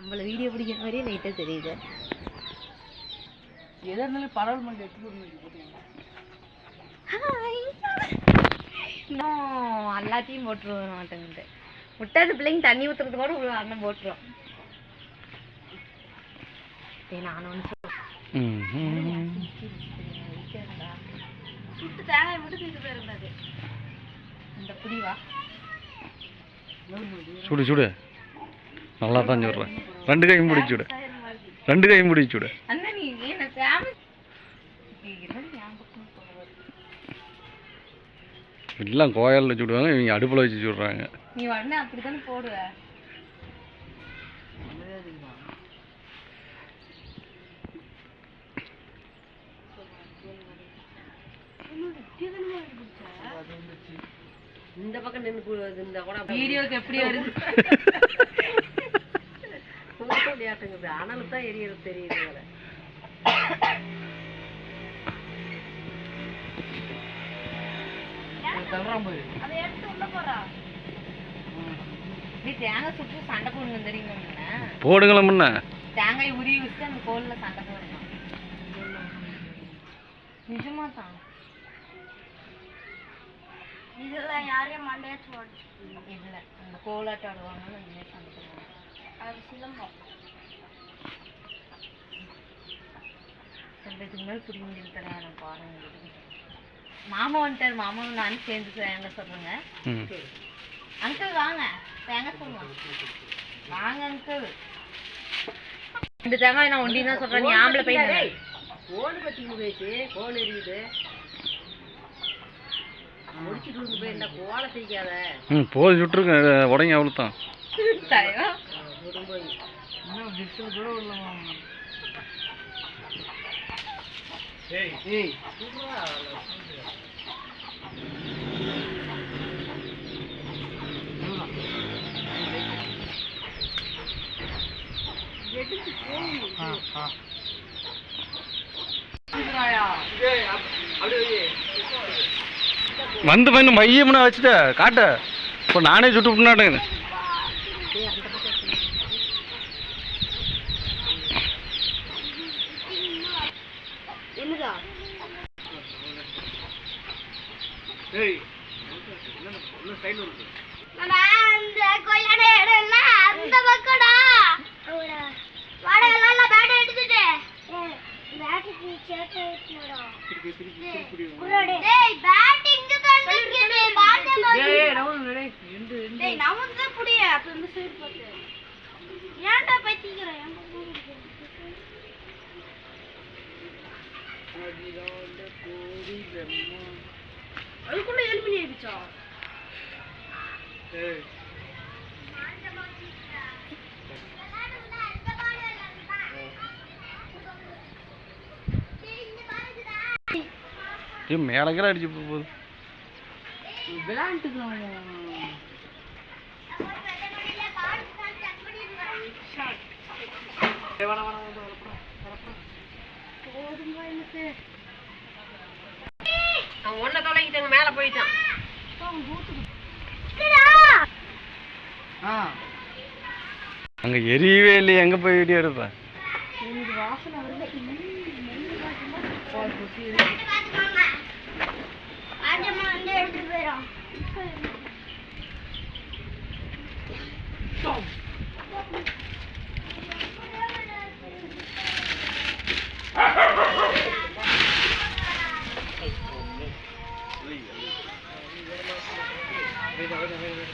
நம்மள வீடியோ பிடிக்கிற மாதிரியே லைட்டாக தெரியுது. எதா இருந்தாலும் ஹாய் இன்னும் எல்லாத்தையும் போட்டுருவோம் மாட்டேங்குது. முட்டாது பிள்ளைங்க தண்ணி ஊற்றுறது கூட ஒரு அண்ணன் போட்டுரும். ஏய் நான் ஒன்று சுட்டு தேங்காய் மட்டும் தூக்கிட்டு போயிருந்தாது இந்த புடிவா? சுடு சுடு. நல்லா தான் சொல்கிறேன் ரெண்டு கையும் பிடிச்சி விடு ரெண்டு கையும் பிடிச்சி விடு அண்ணா நீ என்ன ஃபேமஸ் ஞாபகம் எல்லாம் கோயிலில் சுடுவாங்க இவங்க அடுப்பில் வச்சு சுடுறாங்க. நீ உடனே அப்படித்தானே போடுவ? இந்த பக்கம் நின்று இந்த கூட வீடியோக்கு எப்படி வருது? விளையாட்டுங்குது ஆனாலும் தான் எரியறது தெரியுது வேற. அதை எடுத்து உள்ள போறா நீ தேங்காய் சுட்டு சண்டை போடணும் தெரியுமா முன்ன? போடுங்களேன் முன்ன. தேங்காய் உருவி வச்சு அந்த கோல்ல சண்டை போடணும். நிஜமா தான். இதெல்லாம் யாரையும் மண்டையாச்சு ஓடிச்சு இல்ல அந்த கோலாட்டம் ஆடுவாங்க அந்த மாதிரி சண்டை போடுவாங்க அது சிலம்பம். சொல்றதுக்கு மேலே புரிய முடியும் தரேன் பாருங்க மாமா வந்துட்டார் மாமாவும் நானும் சேர்ந்து தேங்காய் சொல்றேங்க ம். அங்கிள் வாங்க. தேங்காய் சொல்லுவாங்க வாங்க அங்கிள். ரெண்டு தேங்காய் நான் ஒண்டி தான் சொல்றேன் நீ ஆம்பளை பையன் கோல் பத்தி பேசி கோல் எரியுது. முடிச்சுட்டு இருந்து போய் என்ன கோலை செய்யாத? ம் போது சுட்டுருங்க உடங்க அவ்வளோ தான் தலைவா ரொம்ப இன்னும் விசில் கூட உள்ளவா ஏய் வந்து பண்ணு மையம்னா வச்சுட்ட காட்ட. இப்போ நானே சுட்டு விட்டுனாட்டேங்க அந்த கொய்யாட இடம்னா அந்த பக்கம்டா. வாடா. எல்லாம் பேட் எடுத்துட்டு பேட்டுக்கு சேர்த்து டேய் பேட் இங்க தான் இருக்குது பாத்து டேய் நவுந்து புடிய அப்ப இந்த சைடு பாத்து ஏன்டா பத்திக்கிற ஏன் அதுக்குள்ள எலுமினி ஆயிடுச்சா? மேலக்கிற அடிச்சு போ- போகுது அவன் மேல போயிட்டான். அங்கே எரியவே இல்லையே எங்கே போய் வீடியோ எடுப்பேன் ஆட்டமா વેડા વેડા વેડા